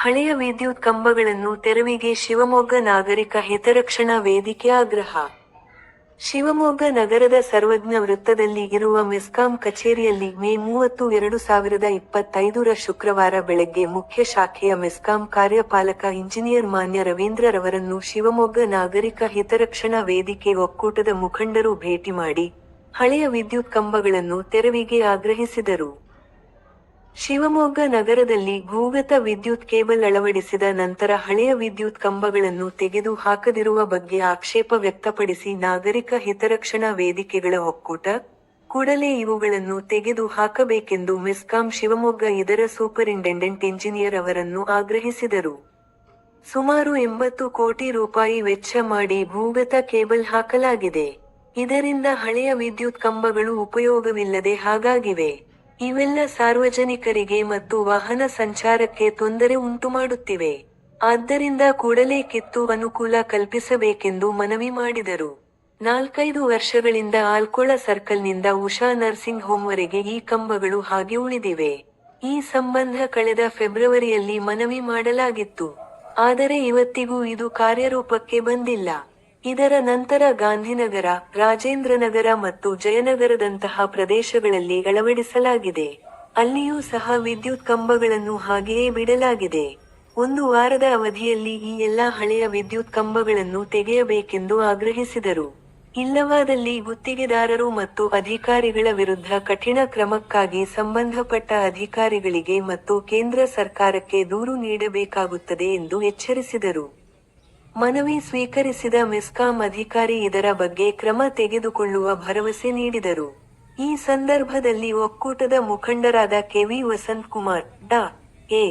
ಹಳೆಯ ವಿದ್ಯುತ್ ಕಂಬಗಳನ್ನು ತೆರವಿಗೆ ಶಿವಮೊಗ್ಗ ನಾಗರಿಕ ಹಿತರಕ್ಷಣಾ ವೇದಿಕೆ ಆಗ್ರಹ. ಶಿವಮೊಗ್ಗ ನಗರದ ಸರ್ವಜ್ಞ ವೃತ್ತದಲ್ಲಿ ಇರುವ ಮೆಸ್ಕಾಂ ಕಚೇರಿಯಲ್ಲಿ ಮೇ ಮೂವತ್ತು ಎರಡು ಸಾವಿರದ ಇಪ್ಪತ್ತೈದರ ಶುಕ್ರವಾರ ಬೆಳಗ್ಗೆ ಮುಖ್ಯ ಶಾಖೆಯ ಮೆಸ್ಕಾಂ ಕಾರ್ಯಪಾಲಕ ಇಂಜಿನಿಯರ್ ಮಾನ್ಯ ರವೀಂದ್ರರವರನ್ನು ಶಿವಮೊಗ್ಗ ನಾಗರಿಕ ಹಿತರಕ್ಷಣಾ ವೇದಿಕೆ ಒಕ್ಕೂಟದ ಮುಖಂಡರು ಭೇಟಿ ಮಾಡಿ ಹಳೆಯ ವಿದ್ಯುತ್ ಕಂಬಗಳನ್ನು ತೆರವಿಗೆ ಆಗ್ರಹಿಸಿದರು. ಶಿವಮೊಗ್ಗ ನಗರದಲ್ಲಿ ಭೂಗತ ವಿದ್ಯುತ್ ಕೇಬಲ್ ಅಳವಡಿಸಿದ ನಂತರ ಹಳೆಯ ವಿದ್ಯುತ್ ಕಂಬಗಳನ್ನು ತೆಗೆದು ಹಾಕದಿರುವ ಬಗ್ಗೆ ಆಕ್ಷೇಪ ವ್ಯಕ್ತಪಡಿಸಿ ನಾಗರಿಕ ಹಿತರಕ್ಷಣಾ ವೇದಿಕೆಗಳ ಒಕ್ಕೂಟ, ಕೂಡಲೇ ಇವುಗಳನ್ನು ತೆಗೆದು ಹಾಕಬೇಕೆಂದು ಮೆಸ್ಕಾಂ ಶಿವಮೊಗ್ಗ ಇದರ ಸೂಪರಿಂಟೆಂಡೆಂಟ್ ಇಂಜಿನಿಯರ್ ಅವರನ್ನು ಆಗ್ರಹಿಸಿದರು. ಸುಮಾರು ಎಂಬತ್ತು ಕೋಟಿ ರೂಪಾಯಿ ವೆಚ್ಚ ಮಾಡಿ ಭೂಗತ ಕೇಬಲ್ ಹಾಕಲಾಗಿದೆ. ಇದರಿಂದ ಹಳೆಯ ವಿದ್ಯುತ್ ಕಂಬಗಳು ಉಪಯೋಗವಿಲ್ಲದೆ ಹಾಗಾಗಿವೆ. ಇವೆಲ್ಲ ಸಾರ್ವಜನಿಕರಿಗೆ ಮತ್ತು ವಾಹನ ಸಂಚಾರಕ್ಕೆ ತೊಂದರೆ ಉಂಟು ಮಾಡುತ್ತಿವೆ ಆದ್ದರಿಂದ ಕೂಡಲೇ ಕಿತ್ತು ಅನುಕೂಲ ಕಲ್ಪಿಸಬೇಕೆಂದು ಮನವಿ ಮಾಡಿದರು. ನಾಲ್ಕೈದು ವರ್ಷಗಳಿಂದ ಆಲ್ಕೊಳ ಸರ್ಕಲ್ನಿಂದ ಉಷಾ ನರ್ಸಿಂಗ್ ಹೋಂವರೆಗೆ ಈ ಕಂಬಗಳು ಹಾಗೆ ಉಳಿದಿವೆ. ಈ ಸಂಬಂಧ ಕಳೆದ ಫೆಬ್ರವರಿಯಲ್ಲಿ ಮನವಿ ಮಾಡಲಾಗಿತ್ತು. ಆದರೆ ಇವತ್ತಿಗೂ ಇದು ಕಾರ್ಯರೂಪಕ್ಕೆ ಬಂದಿಲ್ಲ. ಇದರ ನಂತರ ಗಾಂಧಿನಗರ, ರಾಜೇಂದ್ರನಗರ ಮತ್ತು ಜಯನಗರದಂತಹ ಪ್ರದೇಶಗಳಲ್ಲಿ ಅಳವಡಿಸಲಾಗಿದೆ. ಅಲ್ಲಿಯೂ ಸಹ ವಿದ್ಯುತ್ ಕಂಬಗಳನ್ನು ಹಾಗೆಯೇ ಬಿಡಲಾಗಿದೆ. ಒಂದು ವಾರದ ಅವಧಿಯಲ್ಲಿ ಈ ಎಲ್ಲಾ ಹಳೆಯ ವಿದ್ಯುತ್ ಕಂಬಗಳನ್ನು ತೆಗೆಯಬೇಕೆಂದು ಆಗ್ರಹಿಸಿದರು. ಇಲ್ಲವಾದಲ್ಲಿ ಗುತ್ತಿಗೆದಾರರು ಮತ್ತು ಅಧಿಕಾರಿಗಳ ವಿರುದ್ಧ ಕಠಿಣ ಕ್ರಮಕ್ಕಾಗಿ ಸಂಬಂಧಪಟ್ಟ ಅಧಿಕಾರಿಗಳಿಗೆ ಮತ್ತು ಕೇಂದ್ರ ಸರ್ಕಾರಕ್ಕೆ ದೂರು ನೀಡಬೇಕಾಗುತ್ತದೆ ಎಂದು ಎಚ್ಚರಿಸಿದರು. ಮನವಿ ಸ್ವೀಕರಿಸಿದ ಮೆಸ್ಕಾಂ ಅಧಿಕಾರಿ ಇದರ ಬಗ್ಗೆ ಕ್ರಮ ತೆಗೆದುಕೊಳ್ಳುವ ಭರವಸೆ ನೀಡಿದರು. ಈ ಸಂದರ್ಭದಲ್ಲಿ ಒಕ್ಕೂಟದ ಮುಖಂಡರಾದ KV Vasant Kumar Dr. A.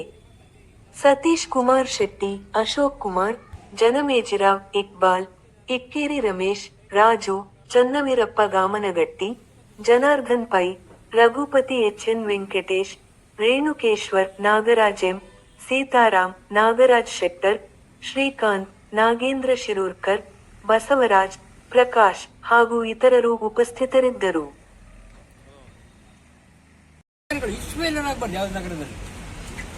Satish Kumar Shetty, Ashok Kumar, Janamejirao Iqbal, Ikkeri Ramesh, Raju, Channaveerappa Gamanagatti, Janardhan Pai, Raghupati H. N. Venkatesh, Renukeshwar Nagaraj M. Sitaram Nagaraj Shettar, Srikanth Nagendra Shirurkar Basavaraj Prakash ಹಾಗೂ ಇತರರು ಉಪಸ್ಥಿತರಿದ್ದರು.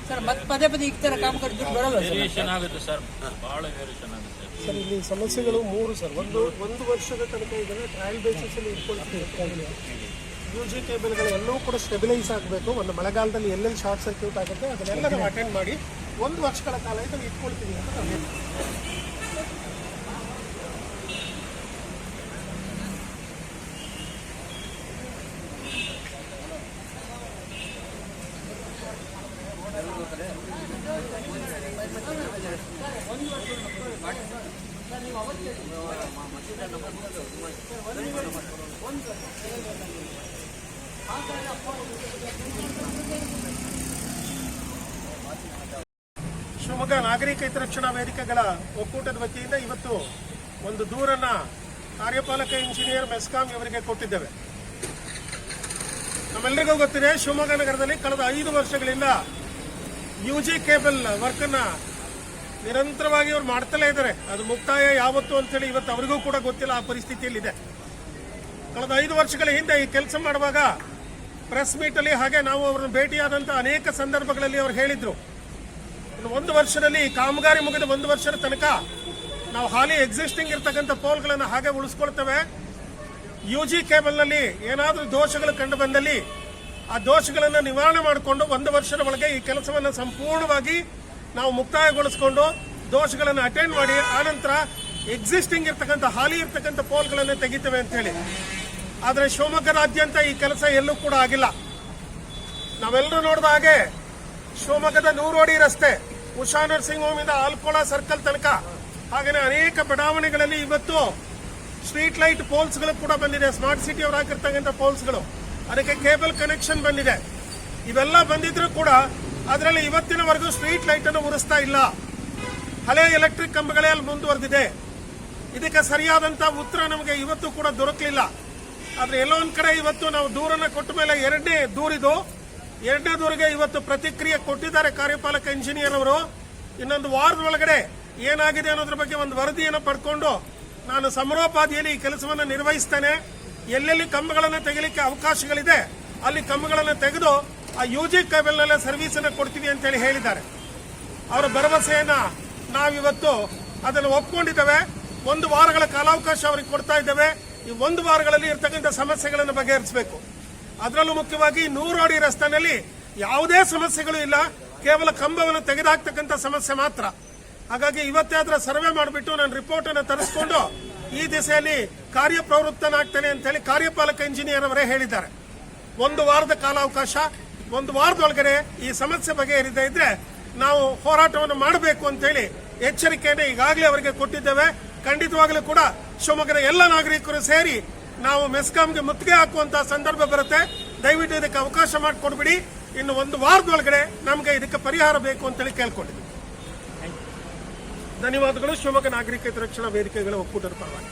Sir ಮತ್ತೆ ಪದೇ ಪದೇ ಈ ತರ ಕಾಮಗಾರಿ ಬರಲ್ಲ ಸರ್? ವೇರಿಯೇಷನ್ ಆಗುತ್ತೆ ಸರ್. ಬಹಳ ವೇರಿಯೇಷನ್ ಆಗುತ್ತೆ ಸರ್ ಇಲ್ಲಿ ಸಮಸ್ಯೆಗಳು ಮೂರು ಸರ್. ಒಂದು ಒಂದು ವರ್ಷದ ತನಕ ಇದನ್ನು ಟ್ರಯಲ್ ಬೇಸಿಸ್ ಅಲ್ಲಿ ಇಟ್ಕೊಳ್ತೀವಿ. ಯು ಜಿ ಕೇಬಲ್ಗಳು ಎಲ್ಲವೂ ಕೂಡ ಸ್ಟೆಬಿಲೈಸ್ ಆಗಬೇಕು. ಒಂದು ಮಳೆಗಾಲದಲ್ಲಿ ಎಲ್ಲೆಲ್ಲಿ ಶಾರ್ಟ್ ಸರ್ಕ್ಯೂಟ್ ಆಗುತ್ತೆ ಅದನ್ನೆಲ್ಲ ನಾವು ಅಟೆಂಡ್ ಮಾಡಿ ಒಂದು ವರ್ಷಗಳ ಕಾಲ ಇದನ್ನು ಇಟ್ಕೊಳ್ತೀವಿ ಅಂತ ನಾವು ಶಿವಮೊಗ್ಗ ನಾಗರಿಕ ಹಿತರಕ್ಷಣಾ ವೇದಿಕೆಗಳ ಒಕ್ಕೂಟದ ವತಿಯಿಂದ ಇವತ್ತು ಒಂದು ದೂರನ್ನ ಕಾರ್ಯಪಾಲಕ ಇಂಜಿನಿಯರ್ ಮೆಸ್ಕಾಂ ಇವರಿಗೆ ಕೊಟ್ಟಿದ್ದೇವೆ. ನಮ್ಮೆಲ್ಲರಿಗೂ ಗೊತ್ತಿದೆ, ಶಿವಮೊಗ್ಗ ನಗರದಲ್ಲಿ ಕಳೆದ ಐದು ವರ್ಷಗಳಿಂದ ಯು ಜಿ ಕೇಬಲ್ ವರ್ಕ್ ಅನ್ನ ನಿರಂತರವಾಗಿ ಅವ್ರು ಮಾಡ್ತಲೇ ಇದ್ದಾರೆ. ಅದು ಮುಕ್ತಾಯ ಯಾವತ್ತು ಅಂತೇಳಿ ಇವತ್ತು ಅವರಿಗೂ ಕೂಡ ಗೊತ್ತಿಲ್ಲ, ಆ ಪರಿಸ್ಥಿತಿಯಲ್ಲಿದೆ. ಕಳೆದ ಐದು ವರ್ಷಗಳ ಹಿಂದೆ ಈ ಕೆಲಸ ಮಾಡುವಾಗ ಪ್ರೆಸ್ ಮೀಟ್ ಅಲ್ಲಿ ಹಾಗೆ ನಾವು ಅವರನ್ನು ಭೇಟಿಯಾದಂಥ ಅನೇಕ ಸಂದರ್ಭಗಳಲ್ಲಿ ಅವರು ಹೇಳಿದ್ರು. ಒಂದು ವರ್ಷದಲ್ಲಿ ಈ ಕಾಮಗಾರಿ ಮುಗಿದ ಒಂದು ವರ್ಷದ ತನಕ ನಾವು ಹಾಲಿ ಎಕ್ಸಿಸ್ಟಿಂಗ್ ಇರ್ತಕ್ಕಂಥ ಪೋಲ್ಗಳನ್ನು ಹಾಗೆ ಉಳಿಸ್ಕೊಳ್ತೇವೆ. ಯು ಜಿ ಕೇಬಲ್ನಲ್ಲಿ ಏನಾದರೂ ದೋಷಗಳು ಕಂಡು ಬಂದಲ್ಲಿ ಆ ದೋಷಗಳನ್ನು ನಿವಾರಣೆ ಮಾಡಿಕೊಂಡು ಒಂದು ವರ್ಷದ ಒಳಗೆ ಈ ಕೆಲಸವನ್ನು ಸಂಪೂರ್ಣವಾಗಿ ನಾವು ಮುಕ್ತಾಯಗೊಳಿಸಿಕೊಂಡು ದೋಷಗಳನ್ನು ಅಟೆಂಡ್ ಮಾಡಿ, ಆನಂತರ ಎಕ್ಸಿಸ್ಟಿಂಗ್ ಇರ್ತಕ್ಕಂಥ ಹಾಲಿ ಇರ್ತಕ್ಕಂಥ ಪೋಲ್ಗಳನ್ನು ತೆಗಿತೇವೆ ಅಂತ ಹೇಳಿ. ಆದರೆ ಶಿವಮೊಗ್ಗದಾದ್ಯಂತ ಈ ಕೆಲಸ ಎಲ್ಲೂ ಕೂಡ ಆಗಿಲ್ಲ. ನಾವೆಲ್ಲರೂ ನೋಡಿದ ಹಾಗೆ ಶಿವಮೊಗ್ಗದ ನೂರೋಡಿ ರಸ್ತೆ, ಉಷಾ ನರ್ಸಿಂಗ್ ಹೋಮಿಂದ ಆಲ್ಕೋಳ ಸರ್ಕಲ್ ತನಕ. ಹಾಗೆಯೇ ಅನೇಕ ಬಡಾವಣೆಗಳಲ್ಲಿ ಇವತ್ತು ಸ್ಟ್ರೀಟ್ ಲೈಟ್ ಪೋಲ್ಸ್ಗಳು ಕೂಡ ಬಂದಿದೆ. ಸ್ಮಾರ್ಟ್ ಸಿಟಿ ಅವರು ಹಾಕಿರ್ತಕ್ಕಂಥ ಪೋಲ್ಸ್ಗಳು ಅದಕ್ಕೆ ಕೇಬಲ್ ಕನೆಕ್ಷನ್ ಬಂದಿದೆ. ಇವೆಲ್ಲ ಬಂದಿದ್ರು ಕೂಡ ಅದರಲ್ಲಿ ಇವತ್ತಿನವರೆಗೂ ಸ್ಟ್ರೀಟ್ ಲೈಟ್ ಅನ್ನು ಉರಿಸ್ತಾ ಇಲ್ಲ. ಹಳೆ ಎಲೆಕ್ಟ್ರಿಕ್ ಕಂಬಗಳೇ ಅಲ್ಲಿ ಮುಂದುವರೆದಿದೆ. ಇದಕ್ಕೆ ಸರಿಯಾದಂತಹ ಉತ್ತರ ನಮಗೆ ಇವತ್ತು ಕೂಡ ದೊರಕಲಿಲ್ಲ. ಆದ್ರೆ ಎಲ್ಲೋ ಒಂದ್ ಕಡೆ ಇವತ್ತು ನಾವು ದೂರನ್ನ ಕೊಟ್ಟ ಮೇಲೆ ಎರಡನೇ ದೂರಿದು, ಎರಡನೇ ದೂರಿಗೆ ಇವತ್ತು ಪ್ರತಿಕ್ರಿಯೆ ಕೊಟ್ಟಿದ್ದಾರೆ ಕಾರ್ಯಪಾಲಕ ಇಂಜಿನಿಯರ್ ಅವರು. ಇನ್ನೊಂದು ವಾರದ ಒಳಗಡೆ ಏನಾಗಿದೆ ಅನ್ನೋದ್ರ ಬಗ್ಗೆ ಒಂದು ವರದಿಯನ್ನು ಪಡ್ಕೊಂಡು ನಾನು ಸಮರೋಪಾದಿಯಲ್ಲಿ ಈ ಕೆಲಸವನ್ನು ನಿರ್ವಹಿಸ್ತೇನೆ. ಎಲ್ಲೆಲ್ಲಿ ಕಂಬಗಳನ್ನು ತೆಗಿಲಿಕ್ಕೆ ಅವಕಾಶಗಳಿದೆ, ಅಲ್ಲಿ ಕಂಬಗಳನ್ನು ತೆಗೆದು ಆ ಯು ಜಿ ಕೇಬಲ್ನಲ್ಲೇ ಸರ್ವಿಸ್ ಅನ್ನ ಕೊಡ್ತೀವಿ ಅಂತೇಳಿ ಹೇಳಿದ್ದಾರೆ. ಅವರ ಭರವಸೆಯನ್ನ ನಾವಿವತ್ತು ಅದನ್ನು ಒಪ್ಕೊಂಡಿದ್ದೇವೆ. ಒಂದು ವಾರಗಳ ಕಾಲಾವಕಾಶ ಅವ್ರಿಗೆ ಕೊಡ್ತಾ ಇದ್ದೇವೆ. ಈ ಒಂದು ವಾರಗಳಲ್ಲಿ ಇರ್ತಕ್ಕಂಥ ಸಮಸ್ಯೆಗಳನ್ನು ಬಗೆಹರಿಸಬೇಕು. ಅದರಲ್ಲೂ ಮುಖ್ಯವಾಗಿ ನೂರು ಅಡಿ ರಸ್ತೆಯಲ್ಲಿ ಯಾವುದೇ ಸಮಸ್ಯೆಗಳು ಇಲ್ಲ. ಕೇವಲ ಕಂಬವನ್ನು ತೆಗೆದುಹಾಕ್ತಕ್ಕಂಥ ಸಮಸ್ಯೆ ಮಾತ್ರ. ಹಾಗಾಗಿ ಇವತ್ತೇ ಅದರ ಸರ್ವೆ ಮಾಡಿಬಿಟ್ಟು ನಾನು ರಿಪೋರ್ಟ್ ಅನ್ನು ತರಿಸ್ಕೊಂಡು ಈ ದಿಸೆಯಲ್ಲಿ ಕಾರ್ಯಪ್ರವೃತ್ತನಾಗ್ತೇನೆ ಅಂತ ಹೇಳಿ ಕಾರ್ಯಪಾಲಕ ಇಂಜಿನಿಯರ್ ಅವರೇ ಹೇಳಿದ್ದಾರೆ. ಒಂದು ವಾರದ ಕಾಲಾವಕಾಶ. ಒಂದು ವಾರದೊಳಗಡೆ ಈ ಸಮಸ್ಯೆ ಬಗೆಹರಿದೇ ಇದ್ರೆ ನಾವು ಹೋರಾಟವನ್ನು ಮಾಡಬೇಕು ಅಂತ ಹೇಳಿ ಎಚ್ಚರಿಕೆಯನ್ನು ಈಗಾಗಲೇ ಅವರಿಗೆ ಕೊಟ್ಟಿದ್ದೇವೆ. ಖಂಡಿತವಾಗಲೂ ಕೂಡ ಶಿವಮೊಗ್ಗದ ಎಲ್ಲ ನಾಗರಿಕರು ಸೇರಿ ನಾವು ಮೆಸ್ಕಾಂಗೆ ಮುತ್ತಿಗೆ ಹಾಕುವಂತಹ ಸಂದರ್ಭ ಬರುತ್ತೆ. ದಯವಿಟ್ಟು ಇದಕ್ಕೆ ಅವಕಾಶ ಮಾಡಿಕೊಡ್ಬಿಡಿ. ಇನ್ನು ಒಂದು ವಾರದೊಳಗಡೆ ನಮಗೆ ಇದಕ್ಕೆ ಪರಿಹಾರ ಬೇಕು ಅಂತೇಳಿ ಕೇಳ್ಕೊಂಡಿದ್ದೀವಿ ಧನ್ಯವಾದಗಳು. ಶಿವಮೊಗ್ಗ ನಾಗರಿಕ ರಕ್ಷಣಾ ವೇದಿಕೆಗಳ ಒಕ್ಕೂಟದ ಪರವಾಗಿ.